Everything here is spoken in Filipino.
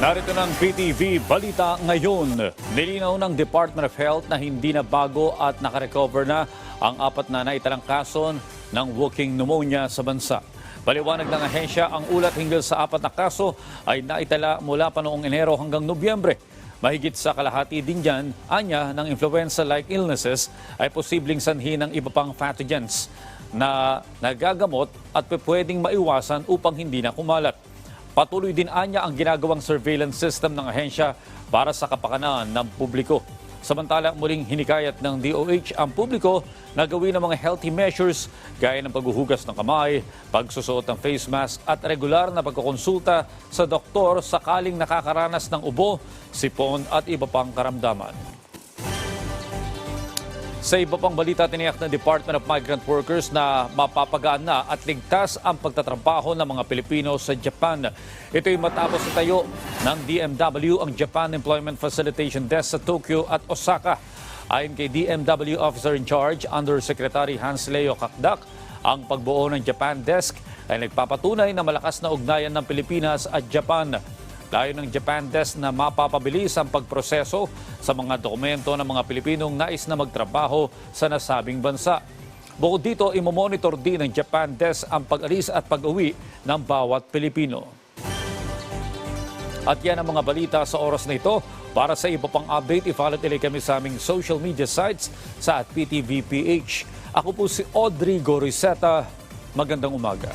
Narito ng PTV Balita ngayon. Nilinaw ng Department of Health na hindi na bago at nakarecover na ang apat na naitalang kaso ng walking pneumonia sa bansa. Paliwanag ng ahensya, ang ulat hinggil sa apat na kaso ay naitala mula pa noong Enero hanggang Nobyembre. Mahigit sa kalahati din dyan, anya ng influenza-like illnesses ay posibleng sanhi ng iba pang pathogens na nagagamot at pwedeng maiwasan upang hindi na kumalat. Patuloy din anya ang ginagawang surveillance system ng ahensya para sa kapakanan ng publiko. Samantala, muling hinikayat ng DOH ang publiko na gawin ang mga healthy measures gaya ng paghuhugas ng kamay, pagsusuot ng face mask at regular na pagkukonsulta sa doktor sakaling nakakaranas ng ubo, sipon at iba pang karamdaman. Sa iba pang balita, tiniyak ng Department of Migrant Workers na mapapagaan na at ligtas ang pagtatrabaho ng mga Pilipino sa Japan. Ito'y matapos itayo ng DMW ang Japan Employment Facilitation Desk sa Tokyo at Osaka. Ayon kay DMW Officer in Charge, Undersecretary Hans Leo Kakdak, ang pagbuo ng Japan Desk ay nagpapatunay na malakas na ugnayan ng Pilipinas at Japan. Layo ng Japan Desk na mapapabilis ang pagproseso sa mga dokumento ng mga Pilipinong nais na magtrabaho sa nasabing bansa. Bukod dito, imomonitor din ng Japan Desk ang pag-alis at pag-uwi ng bawat Pilipino. At yan ang mga balita sa oras na ito. Para sa iba pang update, i-follow nila kami sa aming social media sites sa at PTVPH. Ako po si Audrey Goriseta. Magandang umaga.